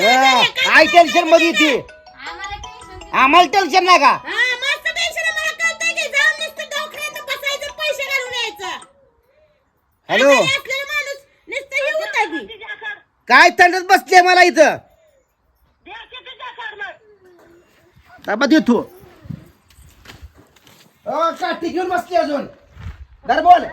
हा, काय टेन्शनमध्ये ती आम्हाला टेन्शन नाही का? हा हॅलो काय थंडच बसले मला इथं? ताबा देतो. काठी घेऊन बसली अजून. दर बोल.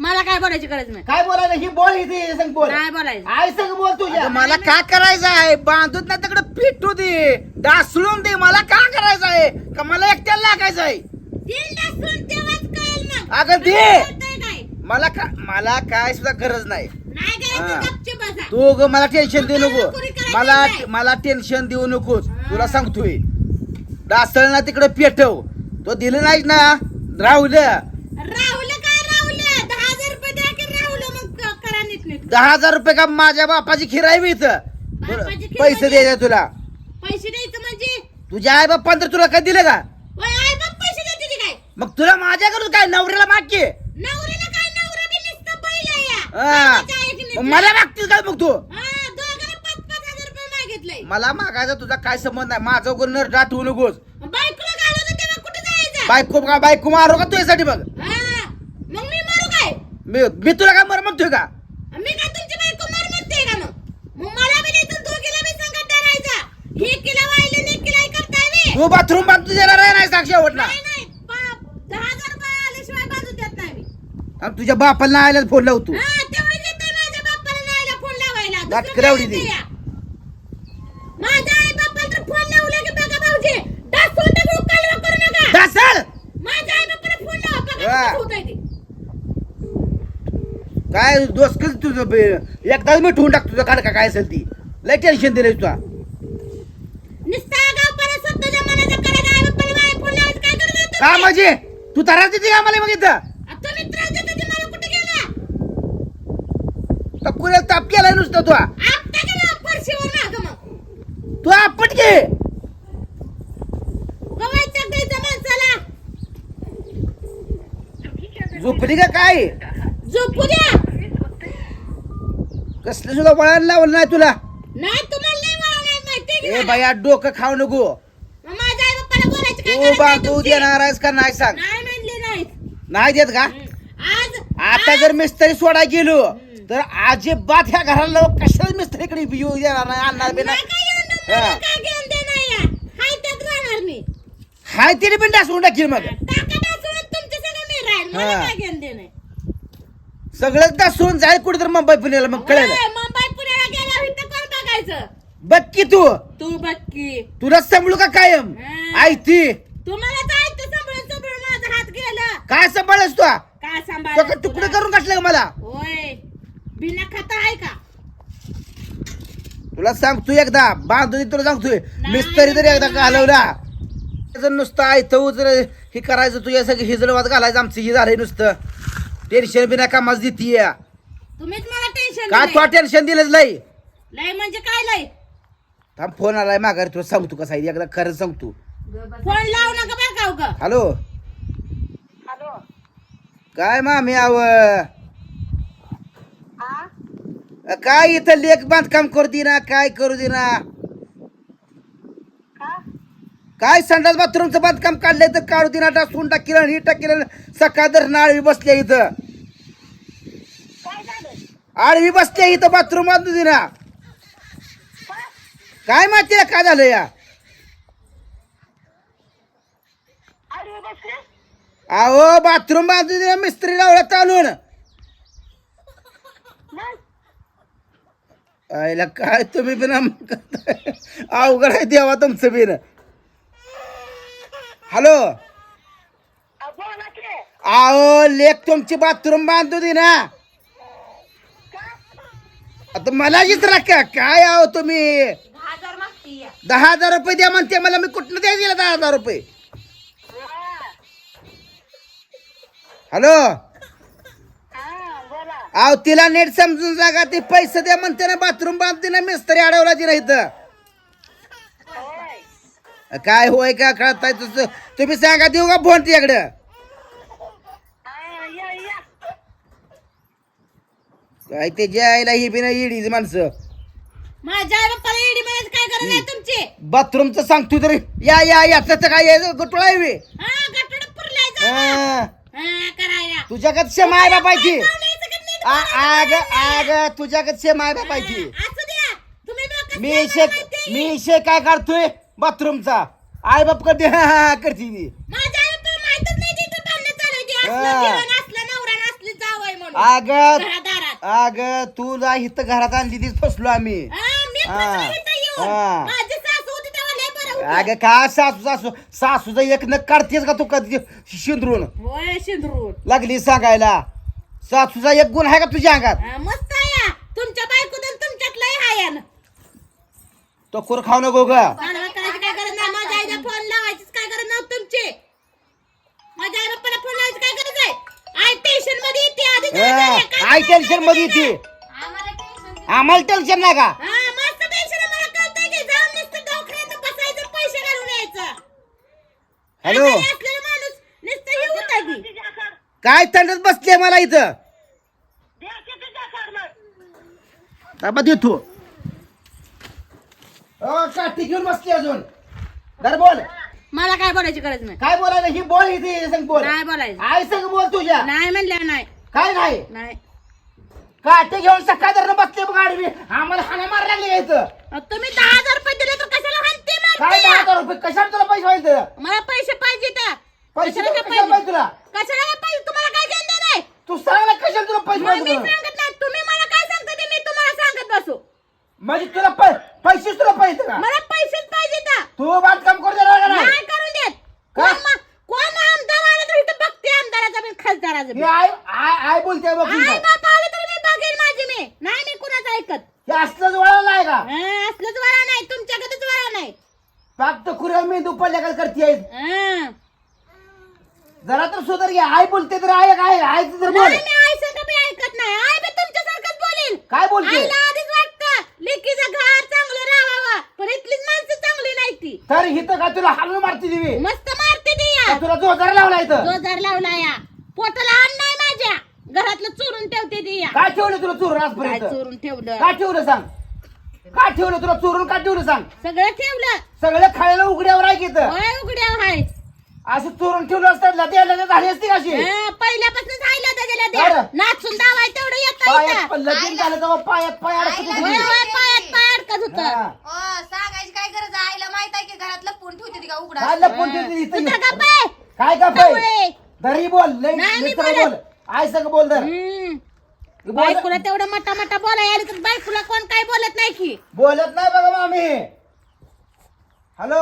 मला काय बोलायची गरज नाही. काय बोलायला ही बोल इथे संग बोल. नाही बोलायचं. आय संग बोल तुझ्या मला काय करायचं आहे? बांधून ना तिकडे पिटू दे. डासळून दे. मला काय करायचं आहे? का मला एकट्याला लागायचं आहे? तीन डासून तेव्हाच कळेल मग. अगं दे. कळतंय काय? मला का मला काय सुद्धा गरज नाही. नाही हा. करायचं गपचूप बसा. तू ग मला टेन्शन देऊ नको. मला नाही. मला टेन्शन देऊ नकोस तुला सांगतोय. डासळ ना तिकडे पेटव. तो दिलं नाही ना? राहुलं. काय राहुल दहा हजार रुपये द्या की राहुल मग क- करा नीट नीट दहा हजार रुपये का माझ्या बापाची खिराय मी इथं. बापाची खीर पैसे म्हणजे? द्यायचे तुला. पैसे द्यायचं म्हणजे? तुझ्या आई बाप्पान तर तुला काय दिलं का? वय आई बाप पैसे देते की काय? मग तुला माझ्याकडून काय नवऱ्याला मागके नवऱ्याला काय नवरा बी नुसतं बैल आहे या. बापाच्या ऐकण्यात. मग मला मागतील काय मग तू? हा, दोघांना पाच पाच हजार रुपये मागितलंय. मला मागायचा तुझा काय संबंध नाही माझं कोण नर नकोस. बायकोला तेव्हा कुठे जायचं? बायको का बायको मारू का तुझ्यासाठी मग? हा, मग मी मारू काय? मी मी तुला काय मर म्हणतोय का? मी काय तुमची बायको मार म्हणते का मग मग मला बी द्यायचं दोघीला बी संकट धरायचा एक किला वाहिले आणि एक किला करताय बी. तू बाथरूम बांधतो देणार आहे नाही साक्षी आवडला. नाही नाही बाप, दहा हजार रुपये आल्याशिवाय बाजू देत नाही मी. आणि तुझ्या बापाला नाही आल्यास फोन लावतो हा तेवढे देते माझ्या बाप्पाला नाहीला फोन लावायला. दात दुसरं किरावडी काय दे. देते या? माझ्या आई बाप्पाला तर फोन लावला की बघा भाऊजी. डासून तर कालवा करू नका. दासल! माझ्या आई बाप्पाला फोन लावा बघा वा. कसं होतंय ते. काय दोस्त तुझं बे- एकदाच मी ठेवून टाक तुझं काढ का काय असेल ती. लय टेन्शन दिलंय तुला नुसता गावपाला स्वतःच्या मनाचा करायचा आई बाप्पाला माझ्या फोन लावायचं काय करू देत का? म्हणजे तू त्रास देते का मला मग इथं. तुम्ही त्रास देता ते मला कुठे गेला? का पुऱ्या ताप केलाय नुसतं तू. गेला मग. तू आपट घे. गवायचा द्यायचा माणसाला. झोपली का काय? झोपू द्या. कसलं सुद्धा वळण लावलं नाही तुला. नाही तुम्हाला नाही मला नाही माहिती की ए. बाया डोकं खाऊ नको मग माझ्या आई बाप्पाला बोलायचं काय तू गरज बा नाही तू तुमची. देणार आहेस का नाही सांग? नाही म्हणले नाही नाही देत का? आज आता जर मिस्त्री सोडा गेलो तर अजिबात ह्या घराला कशाला मिस्त्रीकडे येऊ देणार नाही आणणार बी नाही? नाही काय येऊन हा. मला काय घेऊन देणार या. हाय त्यात राहणार मी. हाय तिने पण टाकून टाकील मग. टाका टाकून तुमच्या सगळं मी राहील. मला हा. काय घेऊन देणार सगळंच दासून जाईल कुठे तर मुंबई पुण्याला मग कळेल? मुंबई पुण्याला गेला कोण बघायचं? बघ की तू. तू बघ की. तुला सांभाळू का कायम? हा. आई ती तुम्हाला जायचं सांभाळून सांभाळून माझा हात गेला. काय सांभाळस तू? काय सांभाळ तुकडे करून काढले का मला? होय. बिना खाता आहे का? तुला सांगतो एकदा बांधून तुला सांगतोय. मिस्त्री तरी एकदा. घालवला जर नुसतं आयतं उजर हे करायचं तुझ्या सगळं हिजलवाद घालायचं आमचं हे झालंय नुसतं. टेन्शन बिना कामाच देतीय. तुम्हीच मला टेन्शन का तो टेन्शन दिलंच लय? लय म्हणजे काय लय? थांब फोन आलाय माघारी तुला सांगतो कसा एकदा खरं सांगतो. फोन लावू नका बरं का उगा. हॅलो. काय मामी आव? काय इथं लेख बांधकाम करू देना काय करू देना? काय संडास बाथरूमचं बांधकाम काढलंय तर काढू देना टाकून टाकील ही टाकील सकाळ दर आळवी बसल्या इथं. आळवी बसल्या इथं बाथरूम बांधू देना. काय? माहिती काय झालं या? अहो बाथरूम बांधू दे मिस्त्री लावला चालून. आईला काय तुम्ही बिना अवघड आहे देवा तुमचं बिन. हॅलो? अहो लेख तुमची बाथरूम बांधू दे ना. आता मला विचारा का काय आहो तुम्ही. दहा हजार रुपये द्या म्हणते मला मी कुठनं द्या दिला दहा हजार रुपये? हॅलो? अहो तिला नेट समजून जागा ते पैसे द्या म्हणते ना बाथरूम बांधते ना मिस्त्री अडवला तिला इथं. काय होय का कळताय तुझं? तुम्ही सांगा देऊ का फोन तिच्याकडं? काय ते जायला ही बिना इडीच माणसं. माझ्या आई बाप्पाला एडी म्हणायची काय गरज नाही तुमची? बाथरूमचं सांगतो तरी या या याचं काय यायचं गटुळा आहे बे. हा गटड पुरलाय जा हा. करायला तुझ्याकडे शेम आहे बापायची आग आग तुझ्याकडे शेम आहे बापायची असू द्या तुम्ही डोक्यात मी शे. मी शे काय काढतोय बाथरूमचा आई बाप करते हा हा करते ती माझ्या आई बाप्पाला माहितच नाही की इथं भांडणं चालू आहे. ते असलं हा. जीवन, असलं नवरा आणि असली जावई म्हणून आग घरादारात. आग तुला इथं घरात आणली तीच फसलो आम्ही हा, मी हा. फसले इथं येऊन. हा. माझी सासू होती तेव्हा लय बरं होतं. अग का सासू सासू सासूचं एक नक काढतेस का तू कधी? शिंदरून. होय शिंदरून. लागली सांगायला. सासूचा एक गुण आहे का तुझ्या अंगात? हा, मस्त आहे या. तुमच्या बायकोत आणि तुमच्यात लय हाय यानं. तो कुर खाऊ नको ग. कालवा करायची काय गरज नाही? माझ्या आईला फोन लावायचीच काय गरज नव्हती तुमची? माझ्या आई बाप्पाला फोन लावायची काय गरज आहे? आई टेन्शनमध्ये येते आधी हा, जरा काय करायचं टेन्शनमध्ये येते. आम्हाला टेन्शन नाही का? हा, हॅलो. आजारी असलेला माणूस नुसतं हे होतं की. काय थंडच बसले मला इथं? ताबा देतो. अ, काठी घेऊन बसली अजून. दर बोल. मला काय बोलायची गरज नाही. काय बोलायचं? ही बोल इथे संग बोल. नाही बोलायचं. आई संग बोल तुझ्या. नाही म्हणल्या नाही. काय नाही? नाही. काठी घेऊन सकाळ धरणं बसले बघ आडवी आम्हाला हाना मार लागले अहो, तुम्ही दहा हजार रुपये दिले तर कशाला काय दहा या? हजार रुपये? कशाला तुला पैसे व्हायचं मला पैसे पाहिजे तर पैसे कशाला पाहिजे? तुला? कशाला पाहिजे? तुम्हाला काय देणं नाही तू सांग ना कशाला तुला पैसे मग मी पाहिजे सांगत नाही. तुम्ही मला काय सांगता ते मी तुम्हाला सांगत बसू. म्हणजे तुला पै- पैसेच तुला पाहिजे का मला पैसेच पाहिजे तर तू बांधकाम करू देणार का नाही नाही करून देत का? कोण मा- कोण आमदार आला तर इथं बघते आमदाराचा बी खासदाराचा बी हे आई आई आई बोलते बघ आई बाप आले तर मी बघेन माझी मी नाही मी कुणाचं ऐकत हे असलंच वळण नाही का हं, असलंच वारा नाही तुमच्याकडेच वारा नाही फक्त खुऱ्या मेंदू पडल्या करते हं. जरा तर सुधार घ्या आई बोलते तर आई काय? आई तर बोल. नाही मी बी ऐकत नाही. आई बी तुमच्यासारखंच काय बोलते? आईला आधीच वाटतं लेकीचं घर चांगलं राहावं पण इथलीच माणसं चांगली नाही ती. तर हिथं का तुला हालून मारते दिवी? मस्त मारते ती या. तुला जोजार लावला इथं. जोजार लावला या. पोटाला अन्न नाही माझ्या. घरातलं चोरून ठेवते ती या. काय ठेवलं तुला चोरून काय आजपर्यंत चोरून ठेवलं? काय ठेवलं सांग? काय ठेवलं तुला चोरून काय ठेवलं सांग सगळं ठेवलं सगळं खायला उघड्यावर आहे की होय उघड्यावर आहे असं चोरून ठेवलं असतं द्यायला झाली असती का अशी हं, पहिल्यापासून बरं. नाचून दावाय तेवढं येतं पायात. पण लगीन झालं तेव्हा पायात पाय अडकत होती. पायात पाय अडकत होतं हा. ओ, सांगायची काय गरज आहे? आईला माहीत आहे की घरात लपवून ठेवते ती का उघडा काय लपून ठेवली इथं. काय का पाय आहे. दरी बोल लई नाही, मी लेकरं बोलत. बोल आई सगळं बोल दर. बायकोला तेवढं मटा मटा बोलाय आली तर बायकोला कोण काय बोलत नाही की? बोलत नाही बघा मामी. हॅलो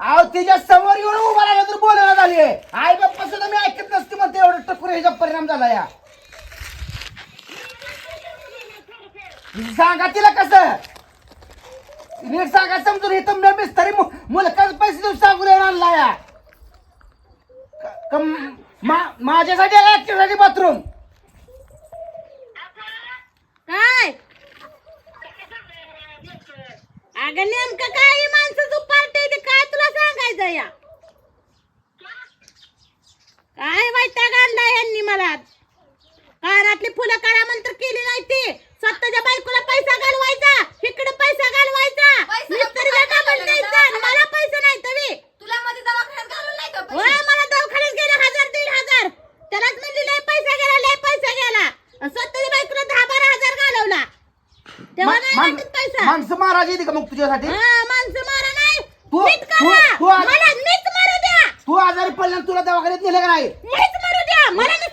अहो तिच्या समोर येऊन उभा राहिला तर बोलणं झाली आई बाप्पा सुद्धा मी ऐकत नसते म्हणते एवढं टकुर ह्याचा परिणाम झाला या. सांगा तिला कसं? नीट सांगा समजून हे तर मिस्तरी मुलकाच पैसे देऊन सांगून येऊन आणला या. क- क- मा- माझ्यासाठी ऍक्टिव्हसाठी बाथरूम काय अगं नेमकं काय माणसं दुपारते ते काय तुला सांगायचं या? काय वैताग आणला यांनी मला? कानातली फुलं काढा मंत्र केली नाही ती स्वतःच्या बायकोला पैसा घालवायचा इकडे पैसा घालवायचा पैसा मिस्त्रीला काय कामाला घालवला? द्यायचा आणि मला पैसे नाही तरी तुला मध्ये दवाखान्यात घालून नाही का होय पैसे? मला दवाखान्यात गेले हजार दीड हजार त्यालाच म्हणली लय पैसा गेला लय पैसा गेला आणि स्वतःच्या बायकोला दहा बारा हजार घालवला तेव्हा नाही पैसा. माणसं महाराज येते का मग तुझ्यासाठी? हा, माणसं मारा नाही. तू- मीच तू- करा. तू आज- मला मीच मारू द्या. तू आजारी पडला आणि तुला दवाखान्यात नेलं का नाही? मीच मारू द्या. मला